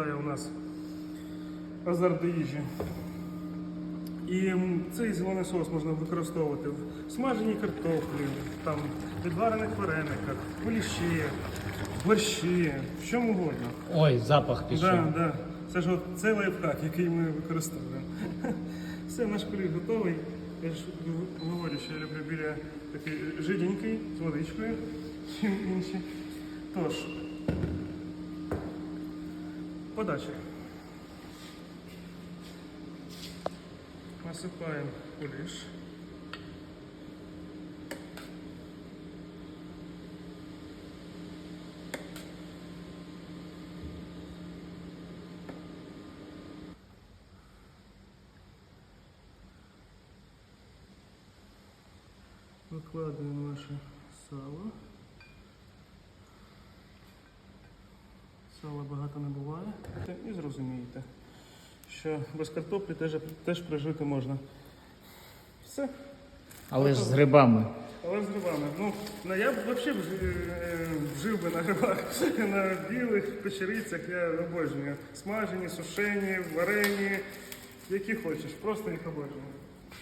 виникає у нас азарт до їжі. І цей зелений соус можна використовувати в смаженій картоплі, там, відварених варениках, в куліші, в борщі, в чому угодно. Ой, запах пішов. Да, да. Це ж от цей лайфхак, який ми використовуємо. Все, наш пиріг готовий. Я ж говорю, що я люблю біля такий жиденький, з водичкою, чим інші. Тож, подача. Насипаємо куліш. Викладаємо наше сало. Сала багато не буває. І зрозумієте, що без картоплі теж, теж прожити можна. Все. Але ж з грибами. Але з грибами. Ну, ну, я б взагалі жив би на грибах, на білих печерицях, я обожнюю. Смажені, сушені, варені, які хочеш, просто їх обожнюю.